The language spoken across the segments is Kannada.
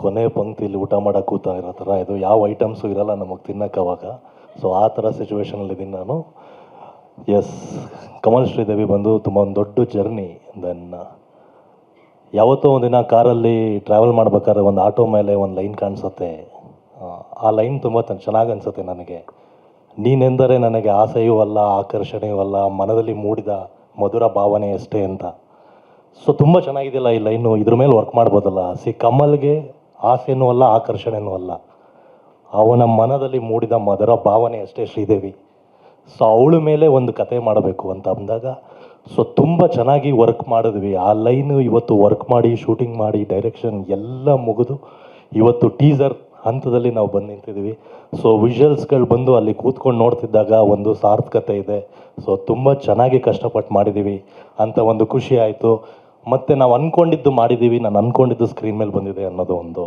ಕೊನೆ ಪಂಕ್ತಿಲಿ ಊಟ ಮಾಡೋಕೆ ಕೂತಾ ಇರೋ ಥರ ಇದು. ಯಾವ ಐಟಮ್ಸು ಇರಲ್ಲ ನಮಗೆ ತಿನ್ನಕ್ಕೆ ಅವಾಗ. ಸೊ ಆ ಥರ ಸಿಚುವೇಶನಲ್ಲಿದ್ದೀನಿ ನಾನು. ಎಸ್ ಕಮಲ್ ಶ್ರೀದೇವಿ ಬಂದು ತುಂಬ ಒಂದು ದೊಡ್ಡ ಜರ್ನಿ ದೆನ್ ಯಾವತ್ತೋ ಒಂದಿನ ಕಾರಲ್ಲಿ ಟ್ರಾವೆಲ್ ಮಾಡ್ಬೇಕಾದ್ರೆ ಒಂದು ಆಟೋ ಮೇಲೆ ಒಂದು ಲೈನ್ ಕಾಣಿಸುತ್ತೆ. ಆ, ಲೈನ್ ತುಂಬ ಚೆನ್ನಾಗಿ ಅನಿಸುತ್ತೆ ನನಗೆ. ನೀನೆಂದರೆ ನನಗೆ ಆಸೆಯೂ ಅಲ್ಲ ಆಕರ್ಷಣೆಯೂ ಅಲ್ಲ ಮನದಲ್ಲಿ ಮೂಡಿದ ಮಧುರ ಭಾವನೆ ಅಷ್ಟೇ ಅಂತ. ಸೊ ತುಂಬ ಚೆನ್ನಾಗಿದೆಯಲ್ಲ ಈ ಲೈನು ಇದ್ರ ಮೇಲೆ ವರ್ಕ್ ಮಾಡ್ಬೋದಲ್ಲ. ಸಿ ಕಮಲ್ಗೆ ಆಸೆನೂ ಅಲ್ಲ, ಆಕರ್ಷಣೆನೂ ಅಲ್ಲ. ಅವನ ಮನದಲ್ಲಿ ಮೂಡಿದ ಮದರ ಭಾವನೆ ಅಷ್ಟೇ ಶ್ರೀದೇವಿ. ಸೊ ಅವಳ ಮೇಲೆ ಒಂದು ಕತೆ ಮಾಡಬೇಕು ಅಂತ ಅಂದಾಗ, ಸೊ ತುಂಬ ಚೆನ್ನಾಗಿ ವರ್ಕ್ ಮಾಡಿದ್ವಿ. ಆ ಲೈನು ಇವತ್ತು ವರ್ಕ್ ಮಾಡಿ ಶೂಟಿಂಗ್ ಮಾಡಿ ಡೈರೆಕ್ಷನ್ ಎಲ್ಲ ಮುಗಿದು ಇವತ್ತು ಟೀಸರ್ ಹಂತದಲ್ಲಿ ನಾವು ಬಂದು ನಿಂತಿದ್ದೀವಿ ಸೊ ವಿಷುವಲ್ಸ್ಗಳು ಬಂದು ಅಲ್ಲಿ ಕೂತ್ಕೊಂಡು ನೋಡ್ತಿದ್ದಾಗ ಒಂದು ಸಾರ್ಥಕತೆ ಇದೆ. ಸೊ ತುಂಬ ಚೆನ್ನಾಗಿ ಕಷ್ಟಪಟ್ಟು ಮಾಡಿದ್ದೀವಿ ಅಂತ ಒಂದು ಖುಷಿ ಆಯಿತು. ಮತ್ತು ನಾವು ಅಂದ್ಕೊಂಡಿದ್ದು ಮಾಡಿದ್ದೀವಿ ನಾನು ಅಂದ್ಕೊಂಡಿದ್ದು ಸ್ಕ್ರೀನ್ ಮೇಲೆ ಬಂದಿದೆ ಅನ್ನೋದು ಒಂದು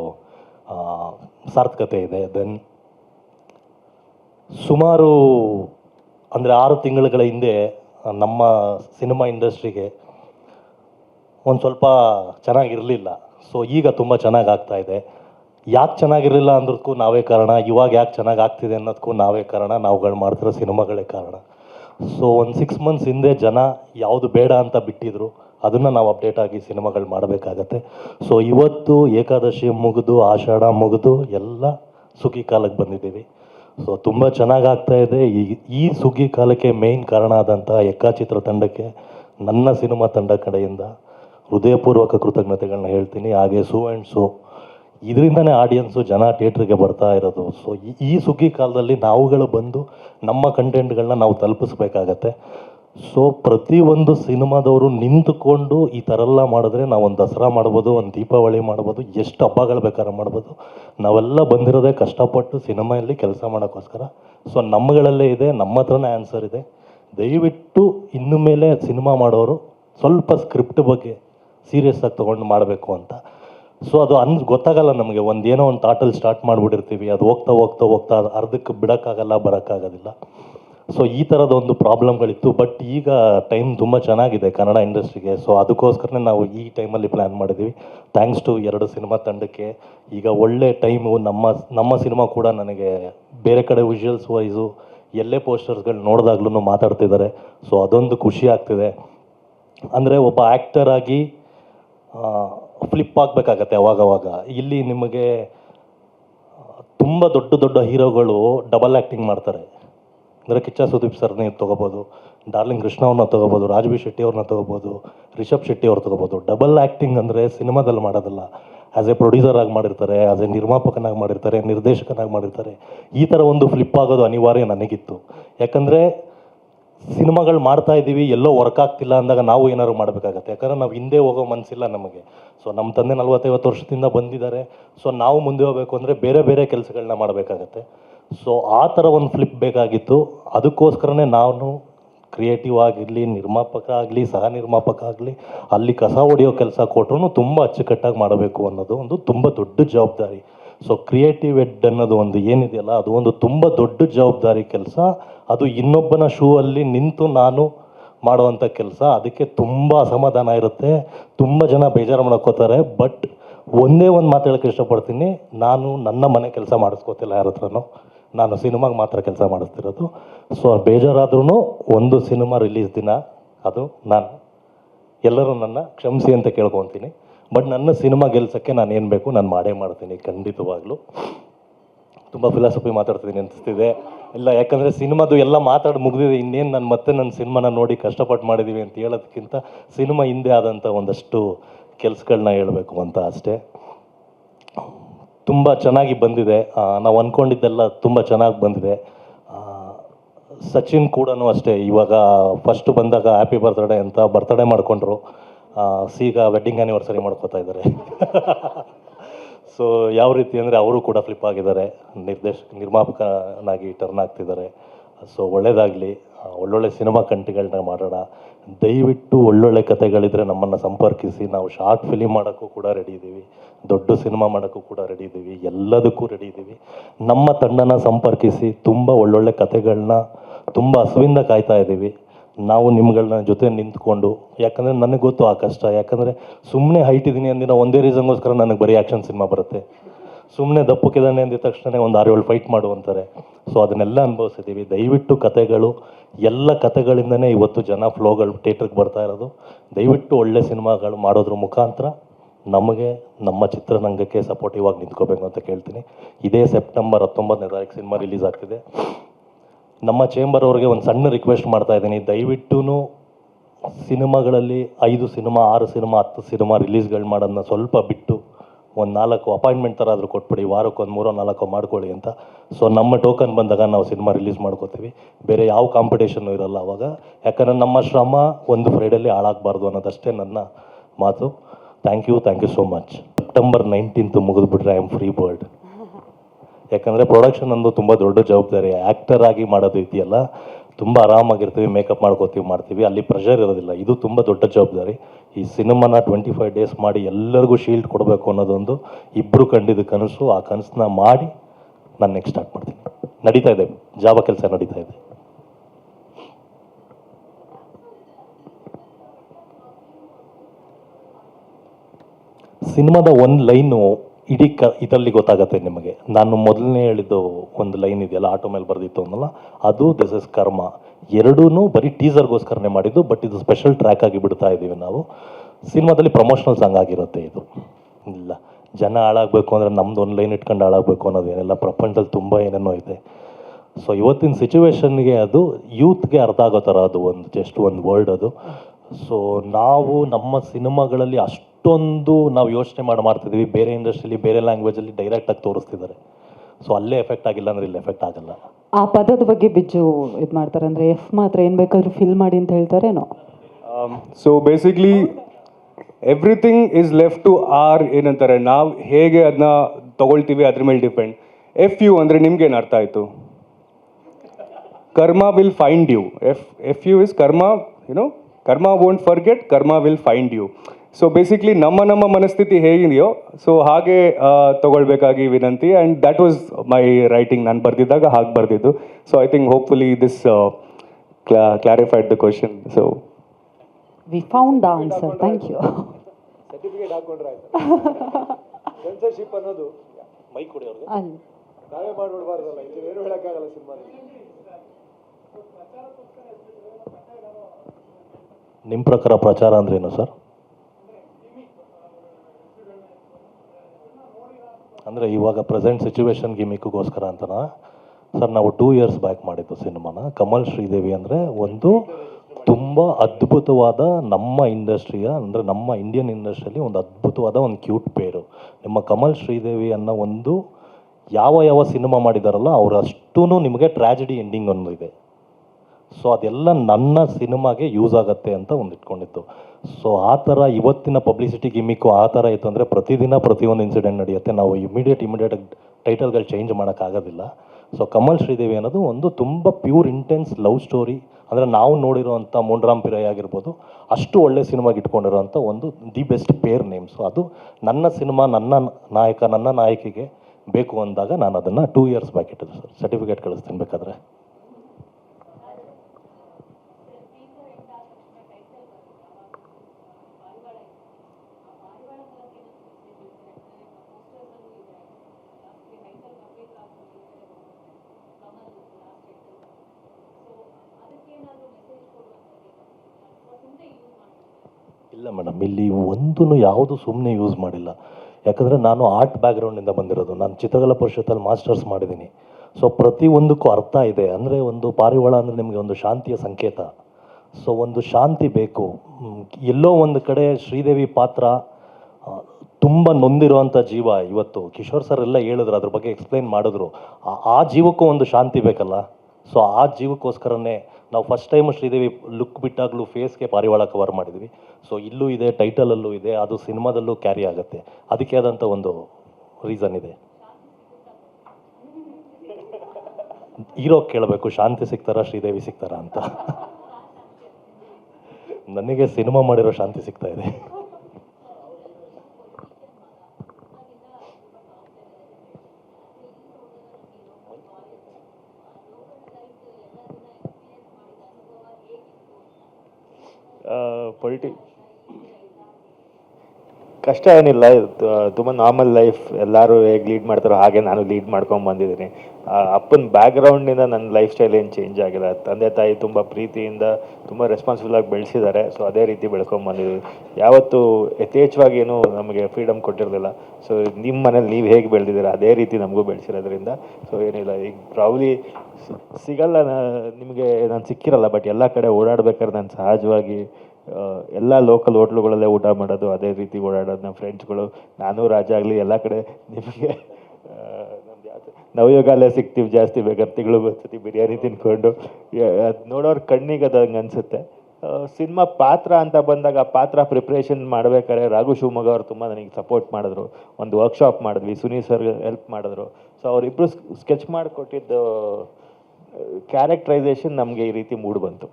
ಸಾರ್ಥಕತೆ ಇದೆ. ದೆನ್ ಸುಮಾರು, ಅಂದರೆ ಆರು ತಿಂಗಳುಗಳ ಹಿಂದೆ ನಮ್ಮ ಸಿನಿಮಾ ಇಂಡಸ್ಟ್ರಿಗೆ ಒಂದು ಸ್ವಲ್ಪ ಚೆನ್ನಾಗಿರಲಿಲ್ಲ. ಸೊ ಈಗ ತುಂಬ ಚೆನ್ನಾಗಿ ಆಗ್ತಾ ಇದೆ. ಯಾಕೆ ಚೆನ್ನಾಗಿರಲಿಲ್ಲ ಅಂದ್ರಕ್ಕೂ ನಾವೇ ಕಾರಣ. ಇವಾಗ ಯಾಕೆ ಚೆನ್ನಾಗಿ ಆಗ್ತಿದೆ ಅನ್ನೋದಕ್ಕೂ ನಾವೇ ಕಾರಣ. ನಾವುಗಳು ಮಾಡ್ತಿರೋ ಸಿನಿಮಾಗಳೇ ಕಾರಣ. ಸೊ ಒಂದು ಸಿಕ್ಸ್ ಮಂತ್ಸ್ ಹಿಂದೆ ಜನ ಯಾವುದು ಬೇಡ ಅಂತ ಬಿಟ್ಟಿದ್ರು. ಅದನ್ನು ನಾವು ಅಪ್ಡೇಟ್ ಆಗಿ ಸಿನಿಮಾಗಳು ಮಾಡಬೇಕಾಗತ್ತೆ. ಸೊ ಇವತ್ತು ಏಕಾದಶಿ ಮುಗಿದು, ಆಷಾಢ ಮುಗಿದು ಎಲ್ಲ ಸುಗ್ಗಿ ಕಾಲಕ್ಕೆ ಬಂದಿದ್ದೀವಿ. ಸೊ ತುಂಬ ಚೆನ್ನಾಗಿ ಆಗ್ತಾ ಇದೆ. ಈ ಈ ಸುಗ್ಗಿ ಕಾಲಕ್ಕೆ ಮೇಯ್ನ್ ಕಾರಣ ಆದಂಥ ಏಕಾಚಿತ್ರ ಚಿತ್ರ ತಂಡಕ್ಕೆ ನನ್ನ ಸಿನಿಮಾ ತಂಡ ಕಡೆಯಿಂದ ಹೃದಯಪೂರ್ವಕ ಕೃತಜ್ಞತೆಗಳನ್ನ ಹೇಳ್ತೀನಿ. ಹಾಗೆ ಸೂ ಆ್ಯಂಡ್ ಸೋ ಇದರಿಂದನೇ ಆಡಿಯನ್ಸು ಜನ ಥಿಯೇಟ್ರಿಗೆ ಬರ್ತಾ ಇರೋದು. ಸೊ ಈ ಸುಗ್ಗಿ ಕಾಲದಲ್ಲಿ ನಾವುಗಳು ಬಂದು ನಮ್ಮ ಕಂಟೆಂಟ್ಗಳನ್ನ ನಾವು ತಲುಪಿಸ್ಬೇಕಾಗತ್ತೆ. ಸೊ ಪ್ರತಿಯೊಂದು ಸಿನಿಮಾದವರು ನಿಂತುಕೊಂಡು ಈ ಥರ ಎಲ್ಲ ಮಾಡಿದ್ರೆ ನಾವು ಒಂದು ದಸರಾ ಮಾಡ್ಬೋದು, ಒಂದು ದೀಪಾವಳಿ ಮಾಡ್ಬೋದು, ಎಷ್ಟು ಹಬ್ಬಗಳು ಬೇಕಾದ್ರೆ ಮಾಡ್ಬೋದು. ನಾವೆಲ್ಲ ಬಂದಿರೋದೇ ಕಷ್ಟಪಟ್ಟು ಸಿನಿಮಾಯಲ್ಲಿ ಕೆಲಸ ಮಾಡೋಕ್ಕೋಸ್ಕರ. ಸೊ ನಮ್ಮಗಳಲ್ಲೇ ಇದೆ, ನಮ್ಮ ಹತ್ರನೇ ಆನ್ಸರ್ ಇದೆ. ದಯವಿಟ್ಟು ಇನ್ನು ಮೇಲೆ ಸಿನಿಮಾ ಮಾಡೋರು ಸ್ವಲ್ಪ ಸ್ಕ್ರಿಪ್ಟ್ ಬಗ್ಗೆ ಸೀರಿಯಸ್ ಆಗಿ ತೊಗೊಂಡು ಮಾಡಬೇಕು ಅಂತ. ಸೊ ಅದು ಅನ್, ಗೊತ್ತಾಗಲ್ಲ ನಮಗೆ ಒಂದು ಏನೋ ಒಂದು ಥಾಟಲ್ಲಿ ಸ್ಟಾರ್ಟ್ ಮಾಡಿಬಿಟ್ಟಿರ್ತೀವಿ. ಅದು ಹೋಗ್ತಾ ಹೋಗ್ತಾ ಹೋಗ್ತಾ ಅರ್ಧಕ್ಕೆ ಬಿಡೋಕ್ಕಾಗಲ್ಲ, ಬರೋಕ್ಕಾಗೋದಿಲ್ಲ. ಸೊ ಈ ಥರದ ಒಂದು ಪ್ರಾಬ್ಲಮ್ಗಳಿತ್ತು ಬಟ್ ಈಗ ಟೈಮ್ ತುಂಬ ಚೆನ್ನಾಗಿದೆ ಕನ್ನಡ ಇಂಡಸ್ಟ್ರಿಗೆ ಸೊ ಅದಕ್ಕೋಸ್ಕರನೇ ನಾವು ಈ ಟೈಮಲ್ಲಿ ಪ್ಲ್ಯಾನ್ ಮಾಡಿದ್ವಿ ಥ್ಯಾಂಕ್ಸ್ ಟು ಎರಡು ಸಿನಿಮಾ ತಂಡಕ್ಕೆ, ಈಗ ಒಳ್ಳೆ ಟೈಮು ನಮ್ಮ ನಮ್ಮ ಸಿನಿಮಾ ಕೂಡ ನನಗೆ ಬೇರೆ ಕಡೆ ವಿಷುವಲ್ಸ್ ವೈಸು ಎಲ್ಲೇ ಪೋಸ್ಟರ್ಸ್ಗಳು ನೋಡಿದಾಗ್ಲೂ ಮಾತಾಡ್ತಿದ್ದಾರೆ. ಸೊ ಅದೊಂದು ಖುಷಿ ಆಗ್ತಿದೆ. ಅಂದರೆ ಒಬ್ಬ ಆ್ಯಕ್ಟರ್ ಆಗಿ ಫ್ಲಿಪ್ ಆಗಬೇಕಾಗತ್ತೆ ಅವಾಗವಾಗ. ಇಲ್ಲಿ ನಿಮಗೆ ತುಂಬ ದೊಡ್ಡ ದೊಡ್ಡ ಹೀರೋಗಳು ಡಬಲ್ ಆ್ಯಕ್ಟಿಂಗ್ ಮಾಡ್ತಾರೆ. ಅಂದರೆ ಕಿಚ್ಚ ಸುದೀಪ್ ಸರ್ನ ತೊಗೋಬೋದು, ಡಾರ್ಲಿಂಗ್ ಕೃಷ್ಣ ಅವ್ರನ್ನ ತೊಗೋಬೋದು ರಾಜ್ಬಿ ಶೆಟ್ಟಿ ಅವ್ರನ್ನ ತೊಗೋಬೋದು, ರಿಷಬ್ ಶೆಟ್ಟಿ ಅವ್ರು ತೊಗೋಬೋದು. ಡಬಲ್ ಆ್ಯಕ್ಟಿಂಗ್ ಅಂದರೆ ಸಿನಿಮಾದಲ್ಲಿ ಮಾಡೋದಲ್ಲ. ಆ್ಯಸ್ ಎ ಪ್ರೊಡ್ಯೂಸರ್ ಆಗಿ ಮಾಡಿರ್ತಾರೆ ಆ್ಯಸ್ ಎ ನಿರ್ಮಾಪಕನಾಗಿ ಮಾಡಿರ್ತಾರೆ, ನಿರ್ದೇಶಕನಾಗಿ ಮಾಡಿರ್ತಾರೆ. ಈ ಥರ ಒಂದು ಫ್ಲಿಪ್ ಆಗೋದು ಅನಿವಾರ್ಯ ನನಗಿತ್ತು. ಯಾಕಂದರೆ ಸಿನಿಮಾಗಳು ಮಾಡ್ತಾ ಇದ್ದೀವಿ, ಎಲ್ಲೋ ವರ್ಕ್ ಆಗ್ತಿಲ್ಲ ಅಂದಾಗ ನಾವು ಏನಾದ್ರು ಮಾಡಬೇಕಾಗತ್ತೆ. ಯಾಕಂದರೆ ನಾವು ಹಿಂದೆ ಹೋಗೋ ಮನಸ್ಸಿಲ್ಲ ನಮಗೆ. ಸೊ ನಮ್ಮ ತಂದೆ ನಲ್ವತ್ತೈವತ್ತು ವರ್ಷದಿಂದ ಬಂದಿದ್ದಾರೆ. ಸೊ ನಾವು ಮುಂದೆ ಹೋಗಬೇಕು ಅಂದರೆ ಬೇರೆ ಬೇರೆ ಕೆಲಸಗಳನ್ನ ಮಾಡಬೇಕಾಗತ್ತೆ. ಸೊ ಆ ಥರ ಒಂದು ಫ್ಲಿಪ್ ಬೇಕಾಗಿತ್ತು. ಅದಕ್ಕೋಸ್ಕರನೇ ನಾನು ಕ್ರಿಯೇಟಿವ್ ಆಗಿರಲಿ, ನಿರ್ಮಾಪಕ ಆಗಲಿ, ಸಹ ನಿರ್ಮಾಪಕ ಆಗಲಿ, ಅಲ್ಲಿ ಕಸ ಹೊಡೆಯೋ ಕೆಲಸ ಕೊಟ್ಟರು ತುಂಬ ಅಚ್ಚುಕಟ್ಟಾಗಿ ಮಾಡಬೇಕು ಅನ್ನೋದು ಒಂದು ತುಂಬ ದೊಡ್ಡ ಜವಾಬ್ದಾರಿ. ಸೊ ಕ್ರಿಯೇಟಿವ್ ಎಡ್ ಅನ್ನೋದು ಒಂದು ಏನಿದೆಯಲ್ಲ, ಅದು ಒಂದು ತುಂಬ ದೊಡ್ಡ ಜವಾಬ್ದಾರಿ ಕೆಲಸ. ಅದು ಇನ್ನೊಬ್ಬನ ಶೂ ಅಲ್ಲಿ ನಿಂತು ನಾನು ಮಾಡುವಂಥ ಕೆಲಸ. ಅದಕ್ಕೆ ತುಂಬ ಅಸಮಾಧಾನ ಇರುತ್ತೆ. ತುಂಬ ಜನ ಬೇಜಾರು ಮಾಡ್ಕೋತಾರೆ. ಬಟ್ ಒಂದೇ ಒಂದು ಮಾತು ಹೇಳಕ್ಕೆ ಇಷ್ಟಪಡ್ತೀನಿ. ನಾನು ನನ್ನ ಮನೆ ಕೆಲಸ ಮಾಡಿಸ್ಕೋತಿಲ್ಲ ಯಾರ ಹತ್ರನೂ. ನಾನು ಸಿನಿಮಾಗೆ ಮಾತ್ರ ಕೆಲಸ ಮಾಡಿಸ್ತಿರೋದು. ಸೊ ಬೇಜಾರಾದ್ರೂ ಒಂದು ಸಿನಿಮಾ ರಿಲೀಸ್ ದಿನ ಅದು ನಾನು. ಎಲ್ಲರೂ ನನ್ನ ಕ್ಷಮಿಸಿ ಅಂತ ಕೇಳ್ಕೊತೀನಿ. ಬಟ್ ನನ್ನ ಸಿನಿಮಾ ಗೆಲ್ಸೋಕ್ಕೆ ನಾನು ಏನು ಬೇಕು ನಾನು ಮಾಡೇ ಮಾಡ್ತೀನಿ, ಖಂಡಿತವಾಗ್ಲೂ. ತುಂಬ ಫಿಲಾಸಫಿ ಮಾತಾಡ್ತೀನಿ ಅನಿಸ್ತಿದೆ. ಇಲ್ಲ, ಯಾಕಂದರೆ ಸಿನಿಮಾದು ಎಲ್ಲ ಮಾತಾಡಿ ಮುಗಿದಿದೆ. ಇನ್ನೇನು ನಾನು ಮತ್ತೆ ನನ್ನ ಸಿನಿಮಾನ ನೋಡಿ ಕಷ್ಟಪಟ್ಟು ಮಾಡಿದ್ದೀವಿ ಅಂತ ಹೇಳೋದಕ್ಕಿಂತ ಸಿನಿಮಾ ಹಿಂದೆ ಆದಂಥ ಒಂದಷ್ಟು ಕೆಲಸಗಳನ್ನ ಹೇಳಬೇಕು ಅಂತ ಅಷ್ಟೇ. ತುಂಬ ಚೆನ್ನಾಗಿ ಬಂದಿದೆ. ನಾವು ಅಂದ್ಕೊಂಡಿದ್ದೆಲ್ಲ ತುಂಬ ಚೆನ್ನಾಗಿ ಬಂದಿದೆ. ಸಚಿನ್ ಕೂಡ ಅಷ್ಟೇ, ಇವಾಗ ಫಸ್ಟ್ ಬಂದಾಗ ಹ್ಯಾಪಿ ಬರ್ತ್ಡೇ ಅಂತ ಬರ್ತ್ಡೇ ಮಾಡಿಕೊಂಡ್ರು. ಸೀಗ ವೆಡ್ಡಿಂಗ್ ಆ್ಯನಿವರ್ಸರಿ ಮಾಡ್ಕೋತಾ ಇದ್ದಾರೆ. ಸೊ ಯಾವ ರೀತಿ ಅಂದರೆ ಅವರು ಕೂಡ ಫ್ಲಿಪ್ ಆಗಿದ್ದಾರೆ. ನಿರ್ದೇಶಕ, ನಿರ್ಮಾಪಕನಾಗಿ ಟರ್ನ್ ಆಗ್ತಿದ್ದಾರೆ. ಸೊ ಒಳ್ಳೇದಾಗಲಿ ಒಳ್ಳೊಳ್ಳೆ ಸಿನಿಮಾ ಕಂಟಿಗಳನ್ನ ಮಾಡೋಣ. ದಯವಿಟ್ಟು ಒಳ್ಳೊಳ್ಳೆ ಕತೆಗಳಿದ್ರೆ ನಮ್ಮನ್ನು ಸಂಪರ್ಕಿಸಿ. ನಾವು ಶಾರ್ಟ್ ಫಿಲಿಮ್ ಮಾಡೋಕ್ಕೂ ಕೂಡ ರೆಡಿ ಇದ್ದೀವಿ ದೊಡ್ಡ ಸಿನಿಮಾ ಮಾಡೋಕ್ಕೂ ಕೂಡ ರೆಡಿ ಇದ್ದೀವಿ ಎಲ್ಲದಕ್ಕೂ ರೆಡಿ ಇದ್ದೀವಿ ನಮ್ಮ ತಂಡನ ಸಂಪರ್ಕಿಸಿ ತುಂಬ ಒಳ್ಳೊಳ್ಳೆ ಕತೆಗಳನ್ನ ತುಂಬ ಹಸುವಿಂದ ಕಾಯ್ತಾ ಇದ್ದೀವಿ ನಾವು ನಿಮ್ಗಳನ್ನ ಜೊತೆ ನಿಂತ್ಕೊಂಡು, ಯಾಕಂದರೆ ನನಗೆ ಗೊತ್ತು ಆ ಕಷ್ಟ. ಯಾಕಂದರೆ ಸುಮ್ಮನೆ ಹೈಟ್ ಇದ್ದೀನಿ ಅಂದಿನ ಒಂದೇ ರೀಸನ್ಗೋಸ್ಕರ ನನಗೆ ಬರೀ ಆ್ಯಕ್ಷನ್ ಸಿನಿಮಾ ಬರುತ್ತೆ. ಸುಮ್ಮನೆ ದಪ್ಪಕ್ಕಿದ್ದಾನೆ ಅಂದಿದ ತಕ್ಷಣ ಒಂದು ಆರು ಏಳು ಫೈಟ್ ಮಾಡು ಅಂತಾರೆ. ಸೊ ಅದನ್ನೆಲ್ಲ ಅನುಭವಿಸಿದ್ದೀವಿ. ದಯವಿಟ್ಟು ಕತೆಗಳು ಎಲ್ಲ ಕತೆಗಳಿಂದನೇ ಇವತ್ತು ಜನ ಫ್ಲೋಗಳು ಥಿಯೇಟ್ರಿಗೆ ಬರ್ತಾ ಇರೋದು. ದಯವಿಟ್ಟು ಒಳ್ಳೆ ಸಿನಿಮಾಗಳು ಮಾಡೋದ್ರ ಮುಖಾಂತರ ನಮಗೆ, ನಮ್ಮ ಚಿತ್ರರಂಗಕ್ಕೆ ಸಪೋರ್ಟಿವ್ ಆಗಿ ನಿಂತ್ಕೋಬೇಕು ಅಂತ ಕೇಳ್ತೀನಿ. ಇದೇ ಸೆಪ್ಟೆಂಬರ್ ಹತ್ತೊಂಬತ್ತನೇ ತಾರೀಕು ಸಿನಿಮಾ ರಿಲೀಸ್ ಆಗ್ತಿದೆ. ನಮ್ಮ ಚೇಂಬರ್ ಅವ್ರಿಗೆ ಒಂದು ಸಣ್ಣ ರಿಕ್ವೆಸ್ಟ್ ಮಾಡ್ತಾ ಇದ್ದೀನಿ. ದಯವಿಟ್ಟು ಸಿನಿಮಾಗಳಲ್ಲಿ ಐದು ಸಿನಿಮಾ, ಆರು ಸಿನಿಮಾ, ಹತ್ತು ಸಿನಿಮಾ ರಿಲೀಸ್ಗಳು ಮಾಡೋದನ್ನ ಸ್ವಲ್ಪ ಬಿಟ್ಟು ಒಂದು ನಾಲ್ಕು ಅಪಾಯಿಂಟ್ಮೆಂಟ್ ಥರ ಆದರೂ ಕೊಟ್ಬಿಡಿ ವಾರಕ್ಕೊಂದು ಮೂರೋ ನಾಲ್ಕೋ ಮಾಡ್ಕೊಳ್ಳಿ ಅಂತ. ಸೊ ನಮ್ಮ ಟೋಕನ್ ಬಂದಾಗ ನಾವು ಸಿನಿಮಾ ರಿಲೀಸ್ ಮಾಡ್ಕೋತೀವಿ. ಬೇರೆ ಯಾವ ಕಾಂಪಿಟೇಷನ್ನು ಇರೋಲ್ಲ ಅವಾಗ. ಯಾಕಂದರೆ ನಮ್ಮ ಶ್ರಮ ಒಂದು ಫ್ರೈಡಲ್ಲಿ ಹಾಳಾಗಬಾರ್ದು ಅನ್ನೋದಷ್ಟೇ ನನ್ನ ಮಾತು. Thank you thank you so much September nineteenth ಮುಗಿದ್ಬಿಟ್ರೆ I am free bird ಯಾಕಂದರೆ ಪ್ರೊಡಕ್ಷನ್ ಅಂದು ತುಂಬ ದೊಡ್ಡ ಜವಾಬ್ದಾರಿ. ಆ್ಯಕ್ಟರ್ ಆಗಿ ಮಾಡೋದು ಇದೆಯಲ್ಲ. ತುಂಬ ಆರಾಮಾಗಿರ್ತೀವಿ ಮೇಕಪ್ ಮಾಡ್ಕೋತೀವಿ, ಮಾಡ್ತೀವಿ. ಅಲ್ಲಿ ಪ್ರೆಷರ್ ಇರೋದಿಲ್ಲ. ಇದು ತುಂಬ ದೊಡ್ಡ ಜವಾಬ್ದಾರಿ. ಈ ಸಿನಿಮಾನ ಟ್ವೆಂಟಿ ಫೈವ್ ಡೇಸ್ ಮಾಡಿ ಎಲ್ಲರಿಗೂ ಶೀಲ್ಡ್ ಕೊಡಬೇಕು ಅನ್ನೋದೊಂದು ಇಬ್ಬರು ಕಂಡಿದ್ದ ಕನಸು. ಆ ಕನಸನ್ನ ಮಾಡಿ ನಾನು ನೆಕ್ಸ್ಟ್ ಸ್ಟಾರ್ಟ್ ಮಾಡ್ತೀನಿ. ನಡೀತಾ ಇದೆ. ಜಾಬ ಕೆಲಸ ನಡೀತಾ ಇದೆ. ಸಿನಿಮಾದ ಒಂದು ಲೈನು ಇಡೀ ಕ, ಇದರಲ್ಲಿ ಗೊತ್ತಾಗತ್ತೆ ನಿಮಗೆ. ನಾನು ಮೊದಲನೇ ಹೇಳಿದ್ದು ಒಂದು ಲೈನ್ ಇದೆಯಲ್ಲ, ಆಟೋ ಮೇಲೆ ಬರೆದಿತ್ತು ಅನ್ನಲ್ಲ ಅದು ದಿಸ್ ಇಸ್ ಕರ್ಮ ಎರಡೂ ಬರೀ ಟೀಸರ್ಗೋಸ್ಕರನೇ ಮಾಡಿದ್ದು, ಬಟ್ ಇದು ಸ್ಪೆಷಲ್ ಟ್ರ್ಯಾಕ್ ಆಗಿ ಬಿಡ್ತಾ ಇದ್ದೀವಿ ನಾವು. ಸಿನಿಮಾದಲ್ಲಿ ಪ್ರಮೋಷನಲ್ ಸಾಂಗ್ ಆಗಿರುತ್ತೆ ಇದು. ಇಲ್ಲ, ಜನ ಹಾಳಾಗಬೇಕು ಅಂದರೆ ನಮ್ದು ಒಂದು ಲೈನ್ ಇಟ್ಕೊಂಡು ಹಾಳಾಗಬೇಕು ಅನ್ನೋದೇನೆಲ್ಲ ಪ್ರಪಂಚದಲ್ಲಿ ತುಂಬ ಏನೇನೋ ಇದೆ. ಸೊ ಇವತ್ತಿನ ಸಿಚುವೇಶನ್ಗೆ ಅದು ಯೂತ್ಗೆ ಅರ್ಥ ಆಗೋ ಥರ ಅದು ಒಂದು ಜಸ್ಟ್ ಒಂದು ವರ್ಡ್ ಅದು. ಸೊ ನಾವು ನಮ್ಮ ಸಿನಿಮಾಗಳಲ್ಲಿ ಅಷ್ಟೊಂದು ನಾವು ಯೋಚನೆ ಮಾಡಿ ಮಾಡ್ತಿದ್ದೀವಿ ಬೇರೆ ಇಂಡಸ್ಟ್ರಿಲಿ ಬೇರೆ ಲ್ಯಾಂಗ್ವೇಜಲ್ಲಿ ಡೈರೆಕ್ಟಾಗಿ ತೋರಿಸ್ತಿದ್ದಾರೆ. ಸೊ ಅಲ್ಲೇ ಎಫೆಕ್ಟ್ ಆಗಿಲ್ಲ ಅಂದರೆ ಇಲ್ಲಿ ಎಫೆಕ್ಟ್ ಆಗಲ್ಲ. ಆ ಪದದ ಬಗ್ಗೆ ಬಿಜ್ಜು ಇದು ಮಾಡ್ತಾರೆ. ಅಂದರೆ ಎಫ್ ಮಾತ್ರ ಏನು ಬೇಕಾದ್ರೂ ಫಿಲ್ ಮಾಡಿ ಅಂತ ಹೇಳ್ತಾರೇನೋ? So basically everything is left to our ಏನಂತಾರೆ? ನಾವು ಹೇಗೆ ಅದನ್ನ ತಗೊಳ್ತೀವಿ ಅದ್ರ ಮೇಲೆ ಡಿಪೆಂಡ್ ಎಫ್ ಯು ಅಂದರೆ ನಿಮ್ಗೇನು ಅರ್ಥ ಆಯಿತು? Karma will find you F F you is karma you know karma won't forget karma will find you so basically ನಮ್ಮ ನಮ್ಮ ಮನಸ್ಥಿತಿ ಹೇಗಿದೆಯೋ ಸೊ ಹಾಗೆ ತಗೊಳ್ಬೇಕಾಗಿ ವಿನಂತಿ. And that was my writing ನಾನು ಬರೆದಿದ್ದಾಗ ಹಾಗೆ ಬರೆದಿದ್ದು. So I think hopefully this clarified the question so we found the answer thank you certificate ಹಾಕೊಂಡ್ರೆ ಆಯ್ತು. ಸೆನ್ಸರ್ಶಿಪ್ ಅನ್ನೋದು ಮೈಕ್ ಕೊಡಿ ಅವ್ರಿಗೆ. ಅಲ್ಲಿ ನಾವೇ ಮಾಡ್ಬಿಡ್ಬಾರ್ದಲ್ಲ ಇದು ಏನು ಹೇಳೋಕ್ಕಾಗಲ್ಲ ಸಿನಿಮಾದಲ್ಲಿ ನಿಮ್ಮ ಪ್ರಕಾರ ಪ್ರಚಾರ ಅಂದ್ರೇನು ಸರ್? ಅಂದರೆ ಇವಾಗ ಪ್ರೆಸೆಂಟ್ ಸಿಚುವೇಶನ್ ಗಿಮಿಕ್ಗೋಸ್ಕರ ಅಂತನಾ? ಸರ್, ನಾವು ಟೂ ಇಯರ್ಸ್ ಬ್ಯಾಕ್ ಮಾಡಿದ್ದು ಸಿನಿಮಾನ. ಕಮಲ್ ಶ್ರೀದೇವಿ ಅಂದರೆ ಒಂದು ತುಂಬ ಅದ್ಭುತವಾದ ನಮ್ಮ ಇಂಡಸ್ಟ್ರಿಯ ಅಂದರೆ ನಮ್ಮ ಇಂಡಿಯನ್ ಇಂಡಸ್ಟ್ರಿಯಲ್ಲಿ ಒಂದು ಅದ್ಭುತವಾದ ಒಂದು ಕ್ಯೂಟ್ ಪೇರು ನಿಮ್ಮ ಕಮಲ್ ಶ್ರೀದೇವಿ ಅನ್ನೋ ಒಂದು ಯಾವ ಯಾವ ಸಿನಿಮಾ ಮಾಡಿದಾರಲ್ಲ ಅವರಷ್ಟೂ ನಿಮಗೆ ಟ್ರ್ಯಾಜಿಡಿ ಎಂಡಿಂಗ್ ಒಂದು ಇದೆ ಸೊ ಅದೆಲ್ಲ ನನ್ನ ಸಿನಿಮಾಗೆ ಯೂಸ್ ಆಗುತ್ತೆ ಅಂತ ಒಂದು ಇಟ್ಕೊಂಡಿತ್ತು ಸೊ ಆ ಥರ ಇವತ್ತಿನ ಪಬ್ಲಿಸಿಟಿ ಗಿಮಿಕ್ಕು ಆ ಥರ ಇತ್ತು ಅಂದರೆ ಪ್ರತಿದಿನ ಪ್ರತಿಯೊಂದು ಇನ್ಸಿಡೆಂಟ್ ನಡೆಯುತ್ತೆ. ನಾವು ಇಮಿಡಿಯೇಟ್ ಇಮಿಡಿಯೇಟ್ ಟೈಟಲ್ಗಳು ಚೇಂಜ್ ಮಾಡೋಕ್ಕಾಗೋದಿಲ್ಲ ಸೊ ಕಮಲ್ ಶ್ರೀದೇವಿ ಅನ್ನೋದು ಒಂದು ತುಂಬ ಪ್ಯೂರ್ ಇಂಟೆನ್ಸ್ ಲವ್ ಸ್ಟೋರಿ ಅಂದರೆ ನಾವು ನೋಡಿರೋವಂಥ ಮುಂಡ್ರಾಮ್ ಪಿರೈ ಆಗಿರ್ಬೋದು, ಅಷ್ಟು ಒಳ್ಳೆ ಸಿನಿಮಾಗೆ ಇಟ್ಕೊಂಡಿರೋವಂಥ ಒಂದು the best pair name so ಅದು ನನ್ನ ಸಿನಿಮಾ, ನನ್ನ ನಾಯಕ, ನನ್ನ ನಾಯಕಿಗೆ ಬೇಕು ಅಂದಾಗ ನಾನು ಅದನ್ನು ಟೂ ಇಯರ್ಸ್ ಬ್ಯಾಕ್ ಇಟ್ಟಿದ್ದೆ ಸರ್ ಸರ್ಟಿಫಿಕೇಟ್ ಕಳಿಸ್ತೀನಿ ಬೇಕಾದರೆ. ಇಲ್ಲ ಮೇಡಮ್, ಇಲ್ಲಿ ಒಂದೂ ಯಾವುದು ಸುಮ್ಮನೆ ಯೂಸ್ ಮಾಡಿಲ್ಲ. ಯಾಕಂದರೆ ನಾನು ಆರ್ಟ್ ಬ್ಯಾಕ್ಗ್ರೌಂಡಿಂದ ಬಂದಿರೋದು. ನಾನು ಚಿತ್ರಕಲಾ ಪರಿಷತ್ತಲ್ಲಿ ಮಾಸ್ಟರ್ಸ್ ಮಾಡಿದ್ದೀನಿ. ಸೊ ಪ್ರತಿಯೊಂದಕ್ಕೂ ಅರ್ಥ ಇದೆ. ಅಂದರೆ ಒಂದು ಪಾರಿವಾಳ ಅಂದರೆ ನಿಮಗೆ ಒಂದು ಶಾಂತಿಯ ಸಂಕೇತ. ಸೊ ಒಂದು ಶಾಂತಿ ಬೇಕು. ಎಲ್ಲೋ ಒಂದು ಕಡೆ ಶ್ರೀದೇವಿ ಪಾತ್ರ ತುಂಬ ನೊಂದಿರುವಂಥ ಜೀವ ಇವತ್ತು. ಕಿಶೋರ್ ಸರ್ ಎಲ್ಲ ಹೇಳಿದ್ರು, ಅದ್ರ ಬಗ್ಗೆ ಎಕ್ಸ್ಪ್ಲೈನ್ ಮಾಡಿದ್ರು. ಆ ಜೀವಕ್ಕೂ ಒಂದು ಶಾಂತಿ ಬೇಕಲ್ಲ? ಸೊ ಆ ಜೀವಕ್ಕೋಸ್ಕರನೇ ನಾವು ಫಸ್ಟ್ ಟೈಮ್ ಶ್ರೀದೇವಿ ಲುಕ್ ಬಿಟ್ಟಾಗಲೂ ಫೇಸ್ಗೆ ಪಾರಿವಾಳ ಕವರ್ ಮಾಡಿದ್ವಿ. ಸೊ ಇಲ್ಲೂ ಇದೆ ಟೈಟಲಲ್ಲೂ ಇದೆ, ಅದು ಸಿನಿಮಾದಲ್ಲೂ ಕ್ಯಾರಿ ಆಗುತ್ತೆ. ಅದಕ್ಕೆ ಆದಂಥ ಒಂದು ರೀಸನ್ ಇದೆ. ಹೀರೋ ಕೇಳಬೇಕು, ಶಾಂತಿ ಸಿಗ್ತಾರಾ, ಶ್ರೀದೇವಿ ಸಿಗ್ತಾರಾ ಅಂತ. ನನಗೆ ಸಿನಿಮಾ ಮಾಡಿರೋ ಶಾಂತಿ ಸಿಗ್ತಾ ಇದೆ. ಕಷ್ಟ ಏನಿಲ್ಲ ತುಂಬ ನಾರ್ಮಲ್ ಲೈಫ್ ಎಲ್ಲರೂ ಹೇಗೆ ಲೀಡ್ ಮಾಡ್ತಾರೋ ಹಾಗೆ ನಾನು ಲೀಡ್ ಮಾಡ್ಕೊಂಡು ಬಂದಿದ್ದೀನಿ. ಅಪ್ಪನ ಬ್ಯಾಕ್ಗ್ರೌಂಡಿಂದ ನನ್ನ ಲೈಫ್ ಸ್ಟೈಲ್ ಏನು ಚೇಂಜ್ ಆಗಿಲ್ಲ. ತಂದೆ ತಾಯಿ ತುಂಬ ಪ್ರೀತಿಯಿಂದ ತುಂಬ ರೆಸ್ಪಾನ್ಸಿಬಲ್ ಆಗಿ ಬೆಳೆಸಿದ್ದಾರೆ ಸೊ ಅದೇ ರೀತಿ ಬೆಳ್ಕೊಂಡು ಬಂದಿದ್ದೀವಿ ಯಾವತ್ತೂ ಯಥೇಚ್ಛವಾಗಿ ಏನು ನಮಗೆ ಫ್ರೀಡಮ್ ಕೊಟ್ಟಿರಲಿಲ್ಲ. ಸೊ ನಿಮ್ಮ ಮನೇಲಿ ನೀವು ಹೇಗೆ ಬೆಳೆದಿದ್ದೀರ, ಅದೇ ರೀತಿ ನಮಗೂ ಬೆಳೆಸಿರೋದ್ರಿಂದ. ಸೊ ಏನಿಲ್ಲ, ಈಗ ಪ್ರಾಬ್ಲಿ ಸಿಗಲ್ಲ ನಿಮಗೆ ನಾನು ಸಿಕ್ಕಿರಲ್ಲ ಬಟ್ ಎಲ್ಲ ಕಡೆ ಓಡಾಡ್ಬೇಕಾದ್ರೆ ನಾನು ಸಹಜವಾಗಿ ಎಲ್ಲ ಲೋಕಲ್ ಹೋಟ್ಲುಗಳಲ್ಲೇ ಊಟ ಮಾಡೋದು, ಅದೇ ರೀತಿ ಓಡಾಡೋದು. ನಮ್ಮ ಫ್ರೆಂಡ್ಸ್ಗಳು ನಾನು ರಾಜ ಆಗಲಿ, ಎಲ್ಲ ಕಡೆ ನಿಮಗೆ ನಮ್ದು ಸಿಗ್ತೀವಿ ಜಾಸ್ತಿ ಬೇಕಾದ್ರೆ ಬರ್ತೀವಿ ಬಿರಿಯಾನಿ ತಿನ್ಕೊಂಡು. ಅದು ನೋಡೋರು ಕಣ್ಣಿಗೆ ಅದು ಹಂಗೆ ಅನಿಸುತ್ತೆ. ಸಿನಿಮಾ ಪಾತ್ರ ಅಂತ ಬಂದಾಗ ಆ ಪಾತ್ರ ಪ್ರಿಪ್ರೇಷನ್ ಮಾಡಬೇಕಾದ್ರೆ ರಾಘು ಶಿವಮೊಗ್ಗ ಅವರು ತುಂಬ ನನಗೆ ಸಪೋರ್ಟ್ ಮಾಡಿದ್ರು. ಒಂದು ವರ್ಕ್ಶಾಪ್ ಮಾಡಿದ್ವಿ ಸುನಿ ಸರ್ ಹೆಲ್ಪ್ ಮಾಡಿದ್ರು. ಸೊ ಅವರಿಬ್ಬರು ಸ್ಕೆಚ್ ಮಾಡಿಕೊಟ್ಟಿದ್ದು ಕ್ಯಾರೆಕ್ಟರೈಸೇಷನ್ ನಮಗೆ ಈ ರೀತಿ ಮೂಡ್ ಬಂತು.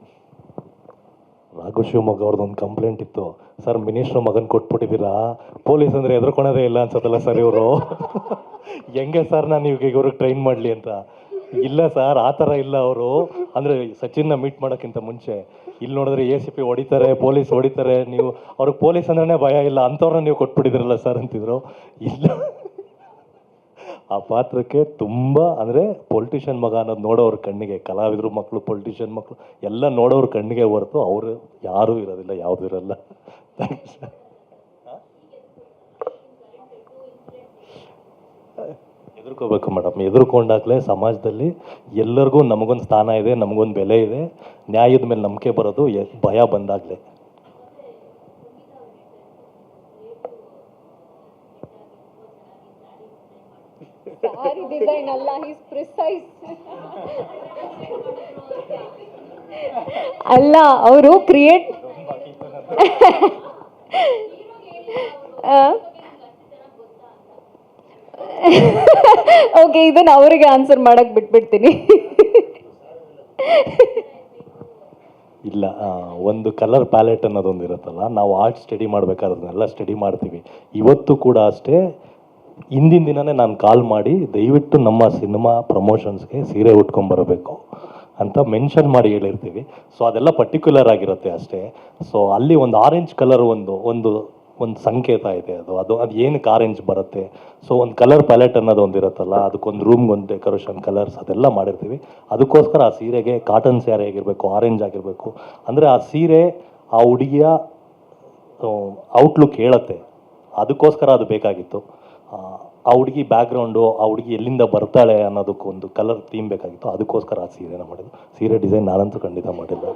ರಾಘು ಶಿವಮೊಗ್ಗ ಅವ್ರದ್ದು ಒಂದು ಕಂಪ್ಲೇಂಟ್ ಇತ್ತು. ಸರ್, ಮಿನಿಸ್ಟರ್ ಮಗನ ಕೊಟ್ಬಿಟ್ಟಿದ್ದೀರಾ? ಪೊಲೀಸ್ ಅಂದ್ರೆ ಎದ್ರುಕೊಳೋದೇ ಇಲ್ಲ ಅನ್ಸತ್ತಲ್ಲ ಸರ್ ಇವರು? ಹೆಂಗೆ ಸರ್ ನಾನು ಇವಾಗ ಇವ್ರಿಗೆ ಟ್ರೈನ್ ಮಾಡಲಿ ಅಂತ? ಇಲ್ಲ ಸರ್, ಆ ಥರ ಇಲ್ಲ ಅವರು. ಅಂದರೆ ಸಚಿನ್ನ ಮೀಟ್ ಮಾಡೋಕ್ಕಿಂತ ಮುಂಚೆ, ಇಲ್ಲಿ ನೋಡಿದ್ರೆ ಎ ಸಿ ಪಿ ಹೊಡಿತಾರೆ, ಪೊಲೀಸ್ ಹೊಡಿತಾರೆ, ನೀವು ಅವ್ರಿಗೆ ಪೊಲೀಸ್ ಅಂದ್ರೆ ಭಯ ಇಲ್ಲ, ಅಂಥವ್ರನ್ನ ನೀವು ಕೊಟ್ಬಿಟ್ಟಿದ್ರಲ್ಲ ಸರ್, ಅಂತಿದ್ರು. ಇಲ್ಲ. ಆ ಪಾತ್ರಕ್ಕೆ ತುಂಬ ಅಂದರೆ ಪೊಲಿಟಿಷಿಯನ್ ಮಗ ಅನ್ನೋದು ನೋಡೋರ ಕಣ್ಣಿಗೆ, ಕಲಾವಿದರು ಮಕ್ಕಳು ಪೊಲಿಟಿಷಿಯನ್ ಮಕ್ಕಳು ಎಲ್ಲ ನೋಡೋರ ಕಣ್ಣಿಗೆ ಹೊರತು ಅವರು ಯಾರೂ ಇರೋದಿಲ್ಲ, ಯಾವುದೂ ಇರಲ್ಲ. ಥ್ಯಾಂಕ್ಸ್ ಎದುರ್ಕೋಬೇಕು ಮೇಡಮ್, ಎದುರ್ಕೊಂಡಾಗಲೇ ಸಮಾಜದಲ್ಲಿ ಎಲ್ಲರಿಗೂ ನಮಗೊಂದು ಸ್ಥಾನ ಇದೆ, ನಮಗೊಂದು ಬೆಲೆ ಇದೆ. ನ್ಯಾಯದ ಮೇಲೆ ನಂಬಿಕೆ ಬರೋದು ಭಯ ಬಂದಾಗಲೇ. ಸಾರಿ ಡಿಸೈನ್ ಅಲ್ಲ ಹೀಸ್ ಪ್ರಿಸೈಸ್ ಅಲ್ಲ ಅವರು ಕ್ರಿಯೇಟ್ ಓಕೆ ಇದನ್ನ ಅವರಿಗೆ ಆನ್ಸರ್ ಮಾಡಕ್ ಬಿಟ್ಬಿಡ್ತೀನಿ. ಇಲ್ಲ ಒಂದು ಕಲರ್ ಪ್ಯಾಲೆಟ್ ಅನ್ನೋದೊಂದು ಇರುತ್ತಲ್ಲ ನಾವು ಆರ್ಟ್ ಸ್ಟಡಿ ಮಾಡ್ಬೇಕಾದ್ರೆ ಸ್ಟಡಿ ಮಾಡ್ತೀವಿ. ಇವತ್ತು ಕೂಡ ಅಷ್ಟೇ ಹಿಂದಿನ ದಿನನೇ ನಾನು ಕಾಲ್ ಮಾಡಿ ದಯವಿಟ್ಟು ನಮ್ಮ ಸಿನಿಮಾ ಪ್ರಮೋಷನ್ಸ್ಗೆ ಸೀರೆ ಉಟ್ಕೊಂಬರಬೇಕು ಅಂತ ಮೆನ್ಷನ್ ಮಾಡಿ ಹೇಳಿರ್ತೀವಿ. ಸೊ ಅದೆಲ್ಲ ಪರ್ಟಿಕ್ಯುಲರ್ ಆಗಿರುತ್ತೆ ಅಷ್ಟೇ. ಸೊ ಅಲ್ಲಿ ಒಂದು ಆರೆಂಜ್ ಕಲರ್ ಒಂದು ಒಂದು ಒಂದು ಸಂಕೇತ ಇದೆ ಅದು. ಅದು ಅದು ಏನಕ್ಕೆ ಆರೆಂಜ್ ಬರುತ್ತೆ? ಸೊ ಒಂದು ಕಲರ್ ಪ್ಯಾಲೆಟ್ ಅನ್ನೋದು ಒಂದು ಇರುತ್ತಲ್ಲ, ಅದಕ್ಕೊಂದು ರೂಮ್ಗೆ ಒಂದು ಡೆಕೋರೇಷನ್ ಕಲರ್ಸ್ ಅದೆಲ್ಲ ಮಾಡಿರ್ತೀವಿ. ಅದಕ್ಕೋಸ್ಕರ ಆ ಸೀರೆಗೆ ಕಾಟನ್ ಸ್ಯಾರಿ ಆಗಿರಬೇಕು ಆರೆಂಜ್ ಆಗಿರಬೇಕು. ಅಂದರೆ ಆ ಸೀರೆ ಆ ಹುಡುಗಿಯ ಔಟ್ಲುಕ್ ಹೇಳುತ್ತೆ. ಅದಕ್ಕೋಸ್ಕರ ಅದು ಬೇಕಾಗಿತ್ತು. ಆ ಹುಡುಗಿ ಬ್ಯಾಕ್ಗ್ರೌಂಡು ಆ ಹುಡುಗಿ ಎಲ್ಲಿಂದ ಬರ್ತಾಳೆ ಅನ್ನೋದಕ್ಕೊಂದು ಕಲರ್ ಥೀಮ್ ಬೇಕಾಗಿತ್ತು. ಅದಕ್ಕೋಸ್ಕರ ಆ ಸೀರೆನ ಮಾಡಿದ್ದು. ಸೀರೆ ಡಿಸೈನ್ ನಾನಂತೂ ಖಂಡಿತ ಮಾಡಿಲ್ಲ.